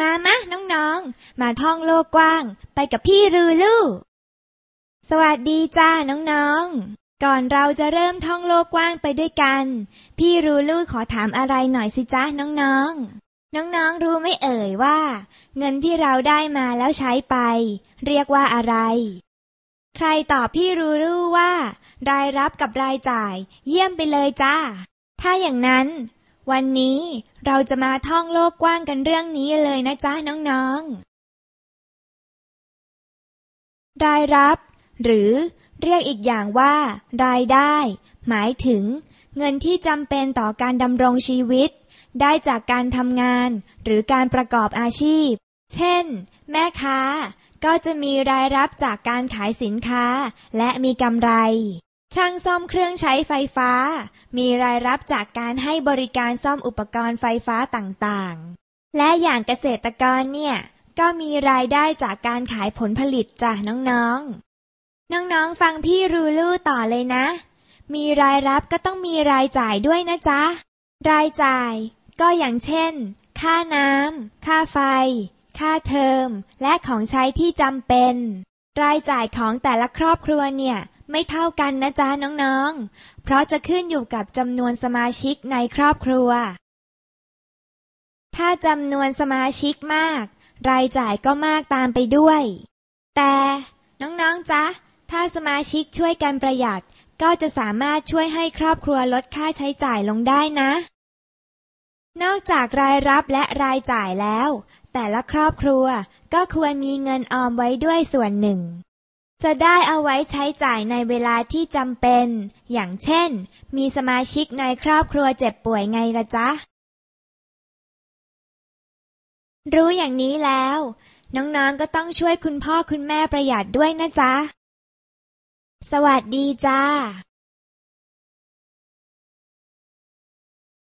มามะน้องๆ มาท่องโลกกว้าง ไปกับพี่รือลู่สวัสดีจ้าน้องๆ ก่อนเราจะเริ่มท่องโลกกว้างไปด้วยกัน พี่รูลู่ขอถามอะไรหน่อยสิจ้าน้องๆ น้องๆ รู้ไม่เอ่ยว่า เงินที่เราได้มาแล้วใช้ไป เรียกว่าอะไร ใครตอบพี่รูลู่ว่า รายรับกับรายจ่าย เยี่ยมไปเลยจ้า ถ้าอย่างนั้น วันนี้เราจะมาท่องโลกกว้างกันเรื่องนี้เลยนะจ๊ะน้องๆ รายรับ หรือเรียกอีกอย่างว่า รายได้ หมายถึง เงินที่จำเป็นต่อการดำรงชีวิต ได้จากการทำงาน หรือการประกอบอาชีพ เช่น แม่ค้า ก็จะมีรายรับจากการขายสินค้า และมีกำไร ช่างซ่อมเครื่องใช้ไฟฟ้า มีรายรับจากการให้บริการซ่อมอุปกรณ์ไฟฟ้าต่างๆ และอย่างเกษตรกรเนี่ย ก็มีรายได้จากการขายผลผลิตจ้ะน้องๆ น้องๆ ฟังพี่รูลู่ต่อเลยนะ มีรายรับก็ต้องมีรายจ่ายด้วยนะจ๊ะ รายจ่ายก็อย่างเช่น ค่าน้ำ ค่าไฟ ค่าเทอม และของใช้ที่จำเป็น รายจ่ายของแต่ละครอบครัวเนี่ย ไม่เท่ากันนะจ๊ะน้องๆ เพราะจะขึ้นอยู่กับจำนวนสมาชิกในครอบครัว ถ้าจำนวนสมาชิกมาก รายจ่ายก็มากตามไปด้วย แต่น้องๆจ๊ะ ถ้าสมาชิกช่วยกันประหยัด ก็จะสามารถช่วยให้ครอบครัวลดค่าใช้จ่ายลงได้นะ นอกจากรายรับและรายจ่ายแล้ว แต่ละครอบครัวก็ควรมีเงินออมไว้ด้วยส่วนหนึ่ง จะได้เอาไว้ใช้จ่ายในเวลาที่จำเป็น อย่างเช่น มีสมาชิกในครอบครัวเจ็บป่วยไงละจ๊ะ รู้อย่างนี้แล้ว น้องๆก็ต้องช่วยคุณพ่อคุณแม่ประหยัดด้วยนะจ๊ะ สวัสดีจ้า